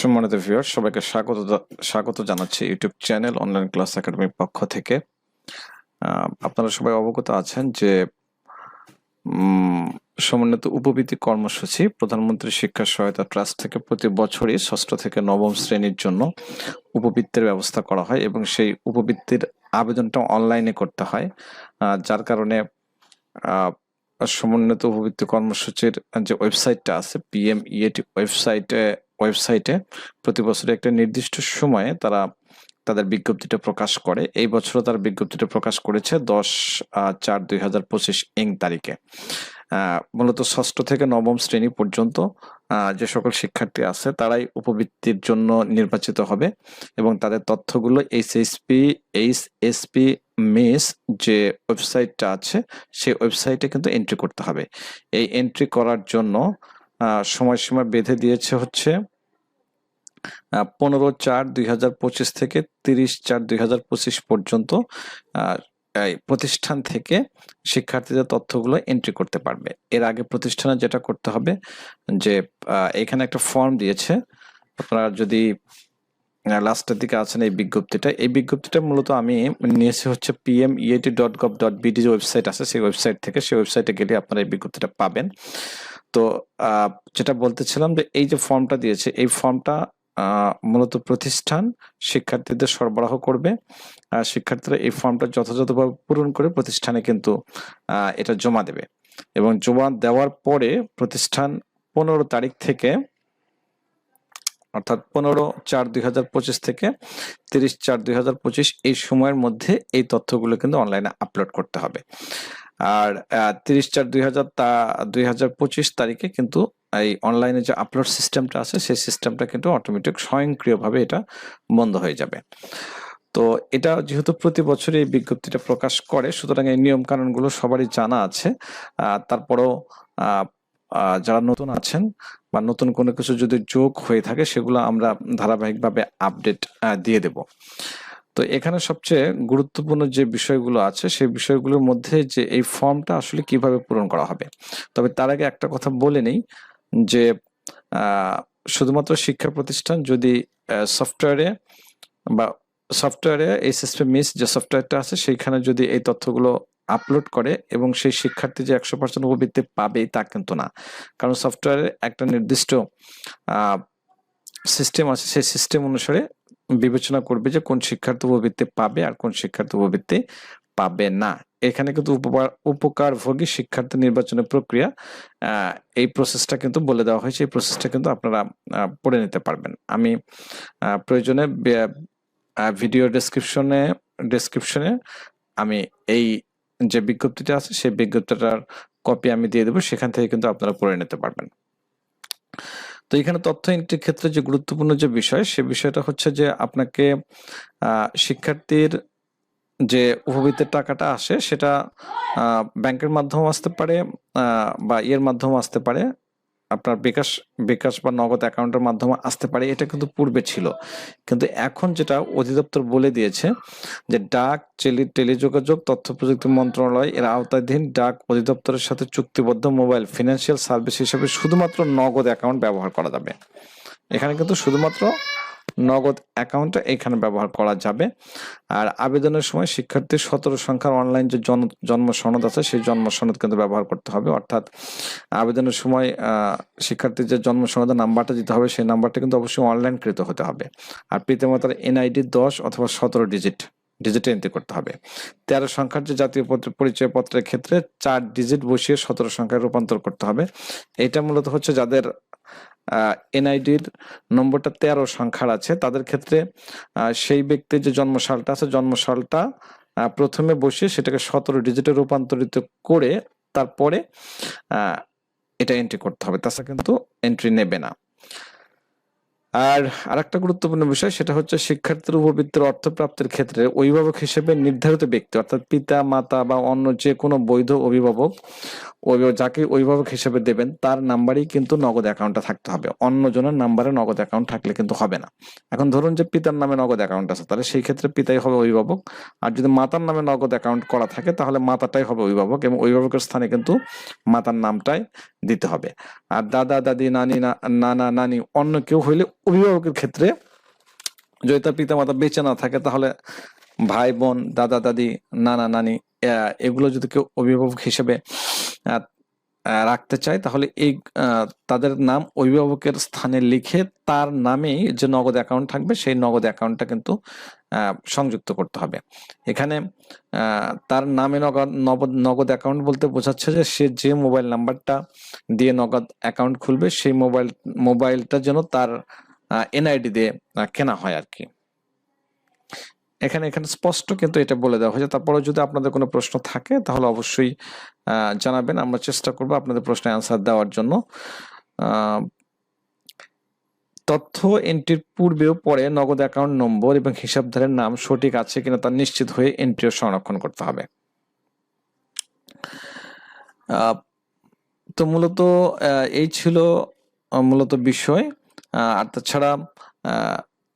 সম্মানিত ভিউয়ার সবাইকে স্বাগত স্বাগত জানাচ্ছি ইউটিউব চ্যানেল অনলাইন ক্লাস একাডেমির পক্ষ থেকে। আপনারা সবাই অবগত আছেন যে সমন্বিত উপবৃত্তি কর্মসূচি প্রধানমন্ত্রী শিক্ষা সহায়তা ট্রাস্ট থেকে প্রতি বছরই ষষ্ঠ থেকে নবম শ্রেণির জন্য উপবৃত্তির ব্যবস্থা করা হয় এবং সেই উপবৃত্তির আবেদনটা অনলাইনে করতে হয়। যার কারণে সমন্বিত উপবৃত্তি কর্মসূচির যে ওয়েবসাইটটা আছে পিএম ইএটি ওয়েবসাইটে ওয়েবসাইটে প্রতি বছর একটা নির্দিষ্ট সময়ে তারা তাদের বিজ্ঞপ্তিটা প্রকাশ করে। এই বছরও তার বিজ্ঞপ্তিটা প্রকাশ করেছে দশ চার দুই হাজার পঁচিশ ইং তারিখে। মূলত ষষ্ঠ থেকে নবম শ্রেণি পর্যন্ত যে সকল শিক্ষার্থী আছে তারাই উপবৃত্তির জন্য নির্বাচিত হবে এবং তাদের তথ্যগুলো এইচএসপি এইচ এসপি মিস যে ওয়েবসাইটটা আছে সেই ওয়েবসাইটে কিন্তু এন্ট্রি করতে হবে। এই এন্ট্রি করার জন্য সময়সীমা বেঁধে দিয়েছে হচ্ছে পনেরো চার দুই হাজার পঁচিশ থেকে তিরিশ চার দুই হাজার পঁচিশ পর্যন্ত প্রতিষ্ঠান থেকে শিক্ষার্থীদের তথ্যগুলো এন্ট্রি করতে পারবে। এর আগে প্রতিষ্ঠানে যেটা করতে হবে, যে এখানে একটা ফর্ম দিয়েছে। আপনারা যদি লাস্টের দিকে আছেন এই বিজ্ঞপ্তিটা এই বিজ্ঞপ্তিটা মূলত আমি নিয়েছি হচ্ছে PM EAT dot gov dot BD যে ওয়েবসাইট আছে, সেই ওয়েবসাইট থেকে, সেই ওয়েবসাইটে গেলে আপনারা এই বিজ্ঞপ্তিটা পাবেন। তো যেটা বলতেছিলাম যে এই যে ফর্মটা দিয়েছে, এই ফর্মটা মূলত প্রতিষ্ঠান শিক্ষার্থীদের সরবরাহ করবে। আর শিক্ষার্থীরা এই ফর্মটা যথাযথভাবে পূরণ করে প্রতিষ্ঠানে কিন্তু এটা জমা দেবে। এবং জমা দেওয়ার পরে প্রতিষ্ঠান পনেরো তারিখ থেকে, অর্থাৎ পনেরো চার দুই হাজার পঁচিশ থেকে তিরিশ চার দুই হাজার পঁচিশ এই সময়ের মধ্যে এই তথ্যগুলো কিন্তু অনলাইনে আপলোড করতে হবে। আর তিরিশ চার দুই হাজার তা, দুই হাজার পঁচিশ তারিখে কিন্তু এই অনলাইনে যে আপলোড সিস্টেমটা আছে, সেই সিস্টেমটা কিন্তু অটোমেটিক স্বয়ংক্রিয়ভাবে এটা বন্ধ হয়ে যাবে। তো এটা যেহেতু প্রতি বছরই এই বিজ্ঞপ্তিটা প্রকাশ করে, সুতরাং এই নিয়ম কানুনগুলো সবারই জানা আছে। তারপরেও যারা নতুন আছেন বা নতুন কোনো কিছু যদি যোগ হয়ে থাকে, সেগুলো আমরা ধারাবাহিকভাবে আপডেট দিয়ে দেব। তো এখানে সবচেয়ে গুরুত্বপূর্ণ যে বিষয়গুলো আছে, সেই বিষয়গুলোর মধ্যে যে এই ফর্মটা আসলে কীভাবে পূরণ করা হবে, তবে তার আগে একটা কথা বলে নেই। যে শুধুমাত্র শিক্ষা প্রতিষ্ঠান যদি সফটওয়্যারে বা সফটওয়্যারে সিস্টেম মিস যে সফটওয়্যারটা আছে, সেইখানে যদি এই তথ্যগুলো আপলোড করে এবং সেই শিক্ষার্থী যে একশো পার্সেন্ট উপবৃত্তি পাবে তা কিন্তু না। কারণ সফটওয়্যারে একটা নির্দিষ্ট সিস্টেম আছে, সেই সিস্টেম অনুসারে বিবেচনা করবে যে কোন শিক্ষার্থী উপবৃত্তি পাবে আর কোন শিক্ষার্থী উপবৃত্তি পাবে না। এখানে কিন্তু উপকার উপকারভোগী শিক্ষার্থী নির্বাচনের প্রক্রিয়া এই প্রসেসটা কিন্তু বলে দেওয়া হয়েছে, এই প্রসেসটা কিন্তু আপনারা পড়ে নিতে পারবেন। আমি প্রয়োজনে ভিডিও ডেসক্রিপশনে ডেসক্রিপশনে আমি এই যে বিজ্ঞপ্তিটা আছে, সেই বিজ্ঞপ্তিটার কপি আমি দিয়ে দেবো, সেখান থেকে কিন্তু আপনারা পড়ে নিতে পারবেন। তো এখানে তথ্য এন্ট্রির ক্ষেত্রে যে গুরুত্বপূর্ণ যে বিষয়, সে বিষয়টা হচ্ছে যে আপনাকে শিক্ষার্থীর যে উপবৃত্তির টাকাটা আসে সেটা ব্যাংকের মাধ্যমে আসতে পারে বা ইয়ের মাধ্যমে আসতে পারে। আপনার বিকাশ বিকাশ বা নগদ অ্যাকাউন্টের মাধ্যমে আসতে পারে, এটা কিন্তু পূর্বে ছিল। কিন্তু এখন যেটা অধিদপ্তর বলে দিয়েছে যে ডাক, টেলি, টেলিযোগাযোগ তথ্য প্রযুক্তি মন্ত্রণালয়, এর আওতাধীন ডাক অধিদপ্তরের সাথে চুক্তিবদ্ধ মোবাইল ফিনান্সিয়াল সার্ভিস হিসেবে শুধুমাত্র নগদ অ্যাকাউন্ট ব্যবহার করা যাবে। এখানে কিন্তু শুধুমাত্র নগদ অ্যাকাউন্টটা এখানে ব্যবহার করা যাবে। আর আবেদনের সময় শিক্ষার্থীর সতেরো সংখ্যার অনলাইন যে জন- জন্ম সনদ আছে, সেই জন্ম সনদ কিন্তু ব্যবহার করতে হবে। অর্থাৎ আবেদনের সময় শিক্ষার্থীর যে জন্ম সনদের নাম্বারটা দিতে হবে, সেই নাম্বারটা কিন্তু অবশ্যই অনলাইন কৃত হতে হবে। আর পিতামাতার এনআইডি দশ অথবা সতেরো ডিজিট ডিজিটে এন্ট্রি করতে হবে। তেরো সংখ্যার যে জাতীয় পত্র- পরিচয় পত্রের ক্ষেত্রে চার ডিজিট বসিয়ে সতেরো সংখ্যায় রূপান্তর করতে হবে। এটা মূলত হচ্ছে যাদের এনআইডির নম্বরটা তেরো সংখ্যার আছে। তাদের ক্ষেত্রে সেই ব্যক্তির যে জন্মসালটা আছে, জন্মসালটা প্রথমে বসে সেটাকে সতেরো ডিজিটে রূপান্তরিত করে তারপরে এটা এন্ট্রি করতে হবে। তাছাড়া কিন্তু এন্ট্রি নেবে না। আর আরেকটা গুরুত্বপূর্ণ বিষয়, সেটা হচ্ছে শিক্ষার্থীর উপবৃত্তির অর্থ প্রাপ্তির ক্ষেত্রে অভিভাবক হিসেবে নির্ধারিত ব্যক্তি, অর্থাৎ পিতা, মাতা বা অন্য যে কোনো বৈধ অভিভাবক যাকে অভিভাবক হিসেবে দেবেন, তার নাম্বারেই কিন্তু নগদ অ্যাকাউন্টটা থাকতে হবে। অন্য জনের নাম্বারে নগদ অ্যাকাউন্ট থাকলে কিন্তু হবে না। এখন ধরুন যে পিতার নামে নগদ অ্যাকাউন্ট আছে, তাহলে সেই ক্ষেত্রে পিতাই হবে অভিভাবক। আর যদি মাতার নামে নগদ অ্যাকাউন্ট করা থাকে, তাহলে মাতাটাই হবে অভিভাবক এবং অভিভাবকের স্থানে কিন্তু মাতার নামটাই দিতে হবে। আর দাদা, দাদি, নানি নানা, নানি, অন্য কেউ হইলে অভিভাবকের ক্ষেত্রে যদি তার পিতা মাতা বেঁচে না থাকে, তাহলে ভাই, বোন, দাদা, দাদি, নানা, নানি এগুলো যদি কেউ অভিভাবক হিসেবে রাখতে চায়, তাহলে এই তাদের নাম অভিভাবকের স্থানে লিখে তার নামেই যে নগদ অ্যাকাউন্ট থাকবে, সেই নগদ অ্যাকাউন্টটা কিন্তু সংযুক্ত করতে হবে। এখানে তার নামে নগদ নগদ নগদ অ্যাকাউন্ট বলতে বোঝাচ্ছে যে সে যে মোবাইল নাম্বারটা দিয়ে নগদ অ্যাকাউন্ট খুলবে, সেই মোবাইল, মোবাইলটা যেন তার এনআইডি দিয়ে কেনা হয় আর কি। এখানে এখানে স্পষ্ট কিন্তু এটা বলে দেওয়া হয়েছে। তারপরে যদি আপনাদের কোনো প্রশ্ন থাকে, তাহলে অবশ্যই জানাবেন। আমরা চেষ্টা করব আপনাদের প্রশ্নের অ্যান্সার দেওয়ার জন্য। তথ্য এন্ট্রির পূর্বেও পরে নগদ অ্যাকাউন্ট নম্বর এবং হিসাবধারের নাম সঠিক আছে কিনা তা নিশ্চিত হয়ে এন্ট্রিও সংরক্ষণ করতে হবে। তো মূলত এই ছিল মূলত বিষয়। আর তাছাড়া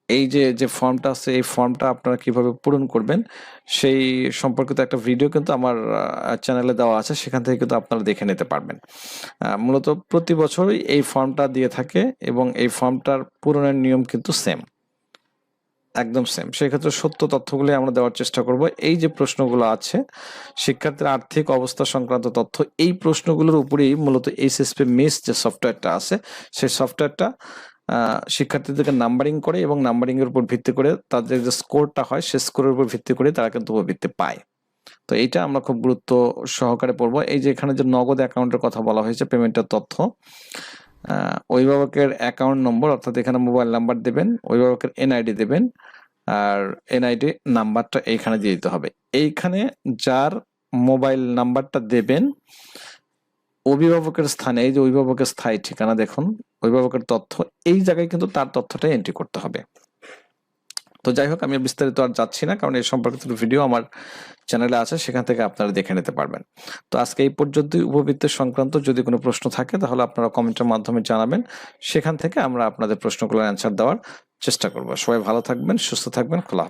এই যে যে ফর্মটা আছে, এই ফর্মটা আপনারা কীভাবে পূরণ করবেন, সেই সম্পর্কিত একটা ভিডিও কিন্তু আমার চ্যানেলে দেওয়া আছে, সেখান থেকে কিন্তু আপনারা দেখে নিতে পারবেন। মূলত প্রতি বছরই এই ফর্মটা দিয়ে থাকে এবং এই ফর্মটার পূরণের নিয়ম কিন্তু সেম একদম সেম সেক্ষেত্রে সত্য তথ্যগুলি আমরা দেওয়ার চেষ্টা করব। এই যে প্রশ্নগুলো আছে, শিক্ষার্থীর আর্থিক অবস্থা সংক্রান্ত তথ্য, এই প্রশ্নগুলোর উপরেই মূলত এইচএসপি মিস যে সফটওয়্যারটা আছে, সেই সফটওয়্যারটা শিক্ষার্থীদেরকে নাম্বারিং করে এবং নাম্বারিং এর উপর ভিত্তি করে তাদের যে স্কোরটা হয়, সেই স্কোরের উপর ভিত্তি করে তারা কিন্তু উপবৃত্তি পায়। তো এইটা আমরা খুব গুরুত্ব সহকারে পড়ব। এই যে এখানে যে নগদ অ্যাকাউন্টের কথা বলা হয়েছে, পেমেন্টের তথ্য অভিভাবকের অ্যাকাউন্ট নম্বর অর্থাৎ এখানে মোবাইল নাম্বার দেবেন, অভিভাবকের এনআইডি দেবেন, আর এনআইডি নাম্বারটা এইখানে দিয়ে দিতে হবে। এইখানে যার মোবাইল নাম্বারটা দেবেন অভিভাবকের স্থানে, এই যে অভিভাবকের স্থায়ী ঠিকানা দেখুন, অভিভাবকের তথ্য, এই জায়গায় কিন্তু তার তথ্যটা এন্ট্রি করতে হবে। তো যাই হোক, আমি বিস্তারিত আর যাচ্ছি না, কারণ এই সম্পর্কিত ভিডিও আমার চ্যানেলে আছে, সেখান থেকে আপনারা দেখে নিতে পারবেন। তো আজকে এই পর্যন্তই উপবৃত্তের সংক্রান্ত যদি কোনো প্রশ্ন থাকে, তাহলে আপনারা কমেন্টের মাধ্যমে জানাবেন। সেখান থেকে আমরা আপনাদের প্রশ্নগুলোর অ্যান্সার দেওয়ার চেষ্টা করব। সবাই ভালো থাকবেন, সুস্থ থাকবেন, খোলা।